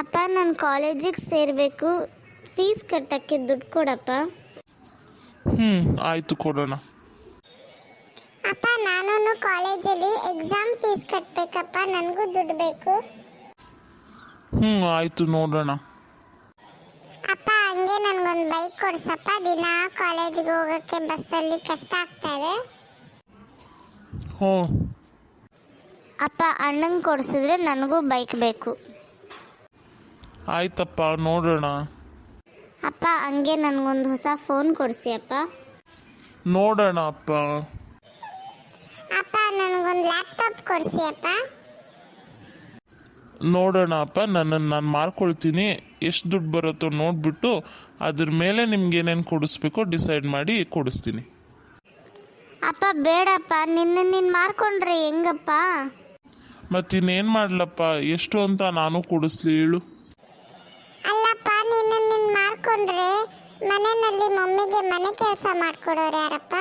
ಅಪ್ಪ ನಾನು ಕಾಲೇಜಿಗೆ ಸೇರಬೇಕು. ಫೀಸ್ ಕಟ್ಟಕ್ಕೆ ದುಡ್ಡು ಕೊಡಪ್ಪ. ಹ್ಞೂ ಆಯಿತು ಕೊಡೋಣ. ಅಪ್ಪ ನಾನು ಕಾಲೇಜಲ್ಲಿ ಎಕ್ಸಾಮ್ ಫೀಸ್ ಕಟ್ಟಬೇಕಪ್ಪ ನನಗೂ ದುಡ್ಡು ಬೇಕು. ಹ್ಞೂ ಆಯಿತು ನೋಡೋಣ. ಅಪ್ಪ ಹಂಗೆ ನನಗೊಂದು ಬೈಕ್ ಕೊಡ್ಸಪ್ಪ. ದಿನ ಕಾಲೇಜಿಗೆ ಹೋಗೋಕ್ಕೆ ಬಸ್ಸಲ್ಲಿ ಕಷ್ಟ ಆಗ್ತದೆ ಹ್ಞೂ ಅಪ್ಪ ಅಣ್ಣಂಗೆ ಕೊಡಿಸಿದ್ರೆ ನನಗೂ ಬೈಕ್ ಬೇಕು. ಆಯ್ತಪ್ಪ ನೋಡೋಣ. ಅಪ್ಪ ಹಂಗೆ ನನಗೊಂದು ಹೊಸ ಫೋನ್ ಕೊಡಿಸಿ ಅಪ್ಪ. ನೋಡೋಣ ಅಪ್ಪ. ಅಪ್ಪ ನನಗೊಂದು ಲ್ಯಾಪ್ಟಾಪ್ ಕೊಡಿಸಿ ಅಪ್ಪ. ನೋಡೋಣ ಅಪ್ಪ. ನನ್ನನ್ನು ನಾನು ಮಾರ್ಕೊಳ್ತೀನಿ. ಎಷ್ಟು ದುಡ್ಡು ಬರುತ್ತೋ ನೋಡಿಬಿಟ್ಟು ಅದ್ರ ಮೇಲೆ ನಿಮ್ಗೆ ಏನೇನು ಕೊಡಿಸ್ಬೇಕೋ ಡಿಸೈಡ್ ಮಾಡಿ ಕೊಡಿಸ್ತೀನಿ. ಅಪ್ಪ ಬೇಡಪ್ಪ. ನಿನ್ನ ನೀನು ಮಾರ್ಕೊಂಡ್ರೆ ಹೆಂಗಪ್ಪ? ಮತ್ತಿನ್ನೇನು ಮಾಡಲಪ್ಪ? ಎಷ್ಟು ಅಂತ ನಾನು ಕೊಡಿಸ್ಲಿ ಹೇಳು. ಮಾರ್ಕೊಂಡ್ರೆ ಮನೆಯಲ್ಲಿ ಮಮ್ಮಿಗೆ ಮನೆ ಕೆಲಸ ಮಾಡ್ಕೊಡೋರು ಯಾರಪ್ಪ?